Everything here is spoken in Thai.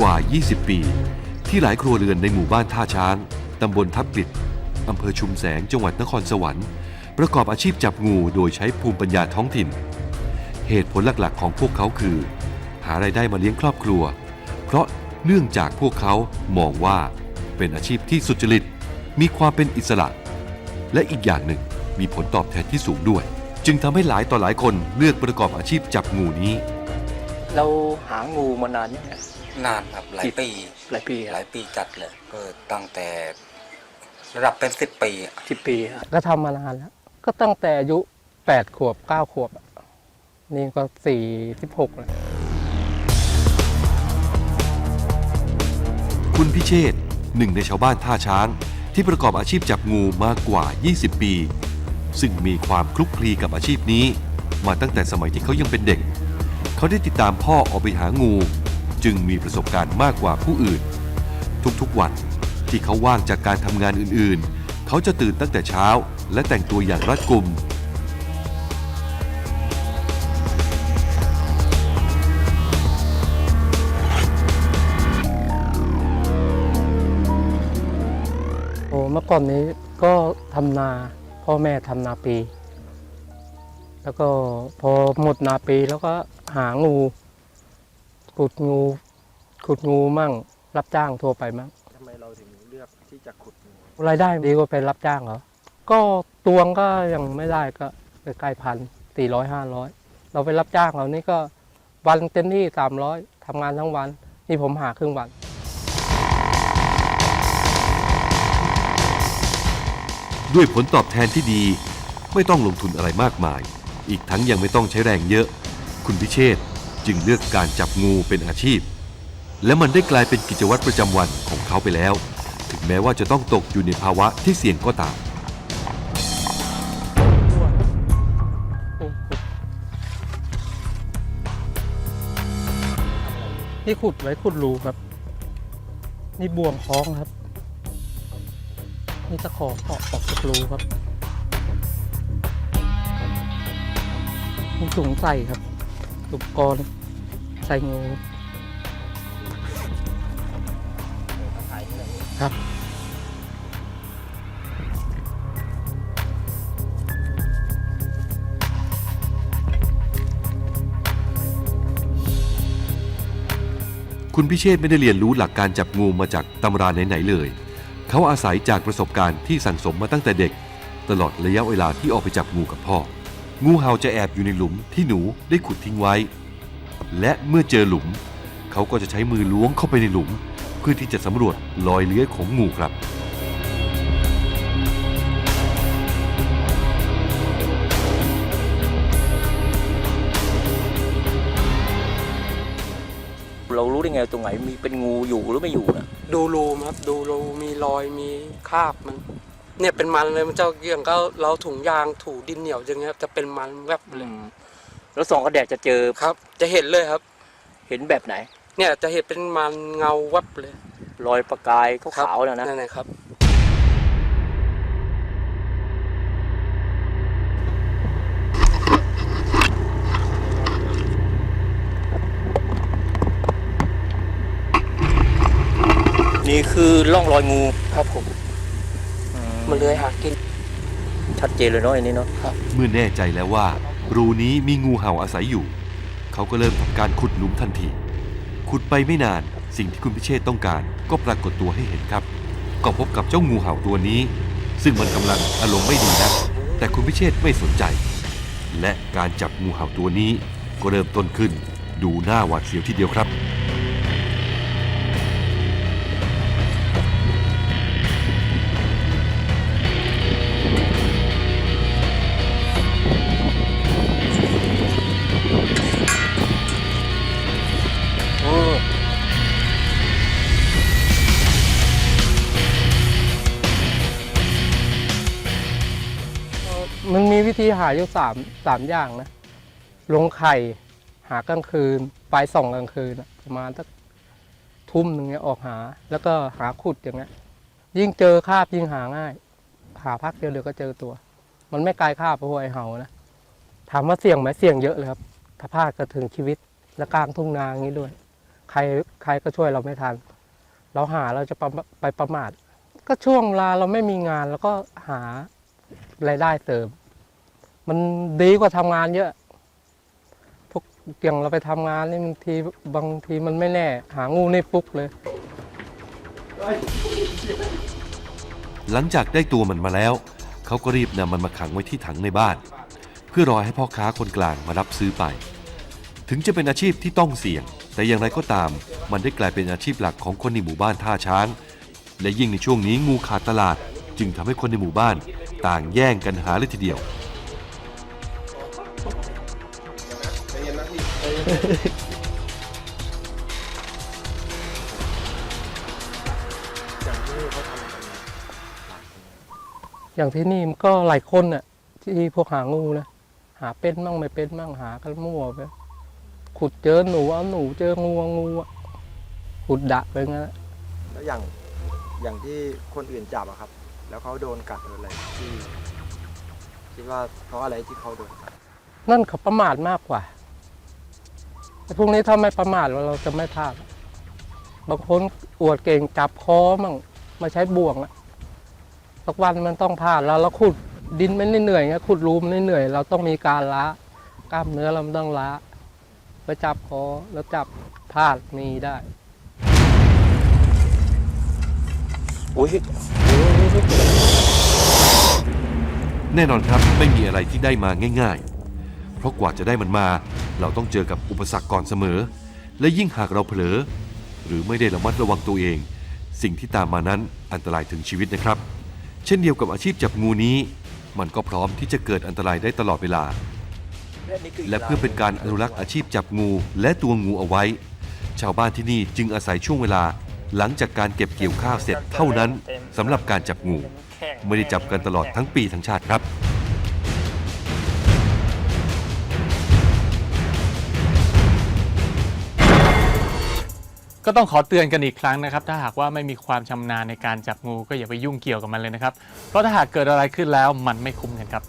กว่า 20 ปี ที่หลายครัวเรือนในหมู่บ้านท่าช้าง ตำบลทับปิดอำเภอชุมแสงจังหวัดนครสวรรค์ ประกอบอาชีพจับงูโดยใช้ภูมิปัญญาท้องถิ่น เหตุผลหลักๆ ของพวกเขาคือ หารายได้มาเลี้ยงครอบครัว เพราะเนื่องจากพวกเขามองว่าเป็นอาชีพที่สุจริต มีความเป็นอิสระ และอีกอย่างหนึ่งมีผลตอบแทนที่สูงด้วย จึงทำให้หลายต่อหลายคนเลือกประกอบอาชีพจับงูนี้ เราหางูมานานยังไงนานครับหลายปี หลายปีหลายปีจัดเลย ก็ตั้งแต่ระดับเป็นสิบปีอะสิบปีอะก็ทำมานานแล้ว ก็ตั้งแต่อายุแปดขวบเก้าขวบอะนี่ก็สี่สิบหกแล้ว คุณพิเชษฐ์หนึ่งในชาวบ้านท่าช้าง ที่ประกอบอาชีพจับงูมากกว่า 20 ปี ซึ่งมีความคลุกคลีกับอาชีพนี้ มาตั้งแต่สมัยที่เขายังเป็นเด็ก เขาได้ติดตามพ่อออกไปหางู จึงมีประสบการณ์มากกว่าผู้อื่น ทุกๆวันที่เขาว่างจากการทำงานอื่นๆ เขาจะตื่นตั้งแต่เช้า และแต่งตัวอย่างรัดกุม โอ้เมื่อก่อนนี้ก็ทำนาพ่อแม่ทำนาปี แล้วก็พอหมดนาปีแล้วก็ หางูขุดงูขุดงูมั่ง รับจ้างทั่วไปมั่งทำไมเราถึงเลือกที่จะขุดงูรายได้ดีกว่าไปรับจ้างเหรอก็ตวงก็ยังไม่ได้ก็ใกล้พันสี่ร้อยห้าร้อยเราไปรับจ้างเขานี่ก็วันเต็มที่สามร้อยทำงานทั้งวัน นี่ผมหาครึ่งวัน ด้วยผลตอบแทนที่ดี ไม่ต้องลงทุนอะไรมากมาย อีกทั้งยังไม่ต้องใช้แรงเยอะ คุณพิเชษจึงเลือกการจับงูเป็นอาชีพ และมันได้กลายเป็นกิจวัตรประจำวันของเขาไปแล้ว ถึงแม้ว่าจะต้องตกอยู่ในภาวะที่เสี่ยงก็ตาม นี่ขุดไว้ขุดรูครับ นี่บ่วงคล้องครับ นี่ตะขอเกาะออกจากรูครับนี่ถุงใส่ครับ อุปกรณ์ใส่งูครับคุณพิเชษไม่ได้เรียนรู้หลักการจับงูมาจากตำราไหนๆเลย เขาอาศัยจากประสบการณ์ที่สั่งสมมาตั้งแต่เด็ก ตลอดระยะเวลาที่ออกไปจับงูกับพ่อ งูเห่าจะแอบอยู่ในหลุมที่หนูได้ขุดทิ้งไว้ และเมื่อเจอหลุม เขาก็จะใช้มือล้วงเข้าไปในหลุม เพื่อที่จะสำรวจรอยเลื้อยของงูครับ เรารู้ได้ไงตรงไหนมีเป็นงูอยู่หรือไม่อยู่นะดูรูมครับดูรูมีรอยมีคราบมัน เนี่ยเป็นมันเลยมันจะเยี่ยงก็เราถุงยางถูดินเหนียวอย่างเงี้ยจะเป็นมันแวบเลยแล้วส่องกระแดดจะเจอครับ จะเห็นเลยครับ เห็นแบบไหน เนี่ยจะเห็นเป็นมันเงาแวบเลยรอยประกายครับขาวๆเนี่ยนะนั่นแหละครับนี่คือร่องรอยงูครับผม มันเลื้อยหากิน ชัดเจนเลยเนาะอันนี้เนาะเมื่อแน่ใจแล้วว่า รูนี้มีงูเห่าอาศัยอยู่ เขาก็เริ่มทำการขุดหลุมทันที ขุดไปไม่นานสิ่งที่คุณพิเชษฐ์ต้องการ ก็ปรากฏตัวให้เห็นครับ ก็พบกับเจ้างูเห่าตัวนี้ ซึ่งมันกำลังอารมณ์ไม่ดีนักแต่คุณพิเชษฐ์ไม่สนใจ และการจับงูเห่าตัวนี้ ก็เริ่มต้นขึ้น ดูหน้าหวาดเสียวทีเดียวครับ มันมีวิธีหาอยู่สามสามอย่างนะ ลงไข่หากลางคืนปลายส่องกลางคืนประมาณสักทุ่มหนึ่งเนี้ยออกหา แล้วก็หาขุดอย่างเงี้ยยิ่งเจอคาบยิ่งหาง่าย หาพักเดียวเดี๋ยวก็เจอตัว มันไม่ไกลคาบเพราะว่าไอเห่านะถามว่าเสี่ยงไหมเสี่ยงเยอะเลยครับถ้าพลาดก็ถึงชีวิตและกลางทุ่งนาอย่างนี้ด้วย ใครใครก็ช่วยเราไม่ทัน เราหาเราจะปไปประมาท ก็ช่วงเวลาเราไม่มีงาน แล้วก็หา รายได้เสริม มันดีกว่าทำงานเยอะ พวกอย่างเราไปทำงานนี่บางทีบางทีมันไม่แน่ หางูในฟุกเลย หลังจากได้ตัวมันมาแล้ว เขาก็รีบนำมันมาขังไว้ที่ถังในบ้าน เพื่อรอให้พ่อค้าคนกลางมารับซื้อไป ถึงจะเป็นอาชีพที่ต้องเสี่ยง แต่อย่างไรก็ตาม มันได้กลายเป็นอาชีพหลักของคนในหมู่บ้านท่าช้าง และยิ่งในช่วงนี้งูขาดตลาด จึงทำให้คนในหมู่บ้านต่างแย่งกันหาเลยทีเดียวอย่างที่นี่เขาทำกันอย่างที่นี่มันก็หลายคนน่ะ ที่พวกหางูนะหาเป็นมั่งไม่เป็นมั่งหากันมั่วไปขุดเจอหนูเอาหนูเจองูเอางูอะขุดดะไปงั้นอะแล้วอย่างอย่างที่คนอื่นจับอะครับ แล้วเขาโดนกัดหรืออะไรที่คิดว่าเพราะอะไรที่เขาโดนกัดนั่นเขาประมาทมากกว่าไอ้พวกนี้ถ้าไม่ประมาทเราเราจะไม่พลาดบางคนอวดเก่งจับคอมั่งมาใช้บ่วงอะสักวันมันต้องพลาดแล้วเราขุดดินมันเหนื่อยๆไงขุดรูมนเหนื่อยๆเราต้องมีการล้ากล้ามเนื้อเรามันต้องล้าไปจับคอแล้วจับพลาดมีได้อุ้ย แน่นอนครับไม่มีอะไรที่ได้มาง่าย ๆ เพราะกว่าจะได้มันมา เราต้องเจอกับอุปสรรคก่อนเสมอ และยิ่งหากเราเผลอ หรือไม่ได้ระมัดระวังตัวเอง สิ่งที่ตามมานั้นอันตรายถึงชีวิตนะครับ เช่นเดียวกับอาชีพจับงูนี้ มันก็พร้อมที่จะเกิดอันตรายได้ตลอดเวลา และเพื่อเป็นการอนุรักษ์อาชีพจับงูและตัวงูเอาไว้ ชาวบ้านที่นี่จึงอาศัยช่วงเวลา หลังจากการเก็บเกี่ยวข้าวเสร็จเท่านั้นสำหรับการจับงู ไม่ได้จับกันตลอดทั้งปีทั้งชาติครับก็ต้องขอเตือนกันอีกครั้งนะครับ ถ้าหากว่าไม่มีความชำนาญในการจับงูก็อย่าไปยุ่งเกี่ยวกับมันเลยนะครับ เพราะถ้าหากเกิดอะไรขึ้นแล้วมันไม่คุ้มกันครับ